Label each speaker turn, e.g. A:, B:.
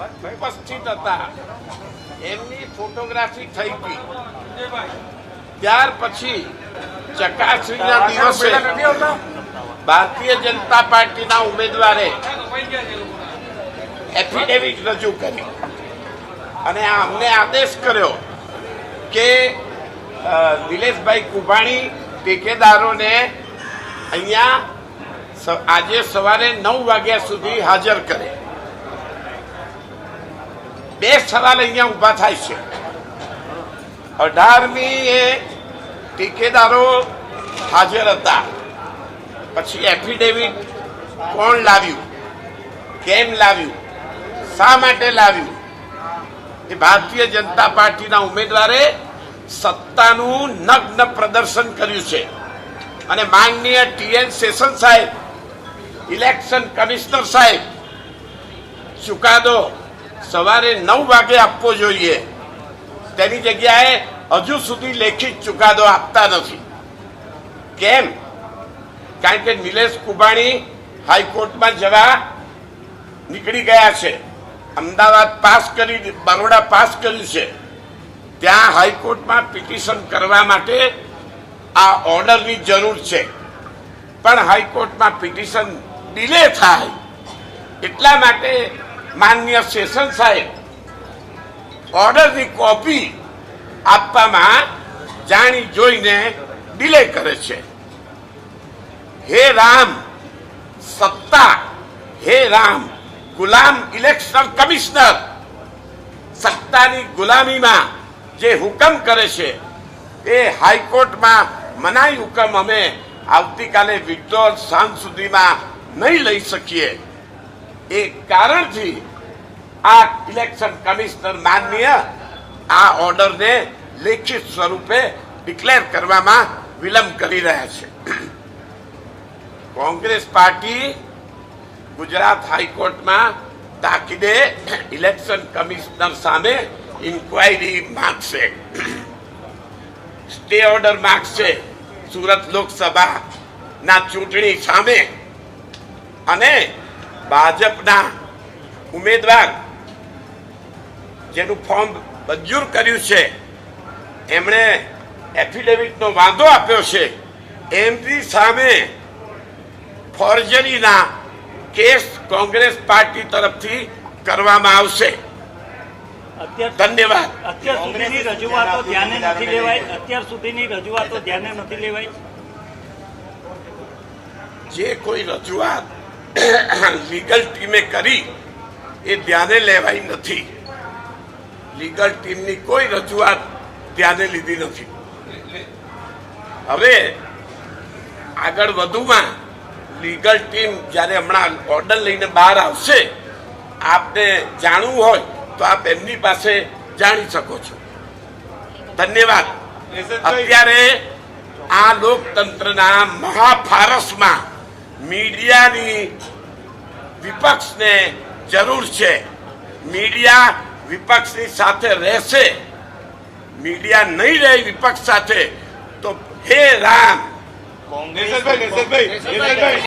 A: ઉપસ્થિત હતા. એમની ફોટોગ્રાફી થઈ હતી ત્યાર પછી ચકાસણીના દિવસે ભારતીય જનતા પાર્ટીના ઉમેદવારે એફિડેવિટ રજૂ કરી અને અમને આદેશ કર્યો કે દિલેશભાઈ કુભાણી ટેકેદારોને અહીંયા આજે સવારે નવ વાગ્યા સુધી હાજર કરે. બે સવાલ અહીંયા ઊભા થાય છે. અઢારમી એ ઠેકેદારો હાજર હતા. પછી એફિડેવિટ કોણ લાવ્યું? કેમ લાવ્યું? શા માટે લાવ્યું? એ ભારતીય જનતા પાર્ટીના ઉમેદવારે સત્તાનું નગ્ન પ્રદર્શન કર્યું છે. અને માનનીય ટીએન શેષન સાહેબ, ઇલેક્શન કમિશનર સાહેબ, ચુકાદો સવારે નવ વાગે આપવો જોઈએ. તેની જગ્યાએ હજુ સુધી લેખિત ચુકાદો આપતા નથી. કેમ? કારણ કે નિલેશ કુબાણી હાઈકોર્ટમાં જવા નીકળી ગયા છે. અમદાવાદ પાસ કરી, બરોડા પાસ કર્યું છે. ત્યાં હાઈકોર્ટમાં પિટિશન કરવા માટે આ ઓર્ડરની જરૂર છે. પણ હાઈકોર્ટમાં પિટિશન ડિલે થાય. એટલા માટે માન્ય સેશન સાહેબ ઓર્ડરની કોપી આપવામાં જાણી જોઈને ડિલે કરે છે. હે રામ, સત્તા, હે રામ, ગુલામ ઇલેક્શન કમિશનર, સત્તાની ગુલામીમાં જે હુકમ કરે છે, એ હાઈકોર્ટમાં મનાઈ હુકમ અમે આવતીકાલે વિડ્રોલ સાંજ સુધીમાં નહીં લઈ શકીએ. એ કારણથી આ ઇલેક્શન કમિશનર માનનીય આ ઓર્ડરને લેખિત સ્વરૂપે ડિક્લેર કરવામાં વિલંબ કરી રહ્યા છે. કોંગ્રેસ પાર્ટી ગુજરાત હાઈકોર્ટમાં તાકીદે ઇલેક્શન કમિશનર સામે ઇન્ક્વાયરી માગશે. સ્ટે ઓર્ડર માગશે સુરત લોકસભાના ચૂંટણી સામે. અને ભાજપના ઉમેદવાર જેનું ફોર્મ મંજૂર કર્યું છે એમણે એફિડેવિટનો વાંધો આપ્યો છે. એમની સામે ફોર્જરીના કેસ કોંગ્રેસ પાર્ટી તરફથી કરવામાં આવશે.
B: અત્યાર
A: ધન્યવાદ.
B: અત્યાર સુધીની રજૂઆતો ધ્યાને નથી લેવાય અત્યાર સુધીની રજૂઆતો ધ્યાને નથી લેવાય
A: જે કોઈ રજૂઆત લીગલ ટીમે કરી એ ધ્યાને લેવાઈ નથી. લીગલ ટીમની કોઈ રજૂઆત ધ્યાને લીધી નથી. હવે આગળ વધુમાં લીગલ ટીમ જ્યારે હમણાં ઓર્ડર લઈને બહાર આવશે આપને જાણવું હોય તો આપ એમની પાસે જાણી શકો છો. ધન્યવાદ. અત્યારે આ લોકતંત્રના મહાફારસમાં મીડિયાની વિપક્ષને જરૂર છે. મીડિયા વિપક્ષની સાથે રહેશે. મીડિયા નહીં રહે વિપક્ષ સાથે, તો હે રામ.
C: નિલેશભાઈ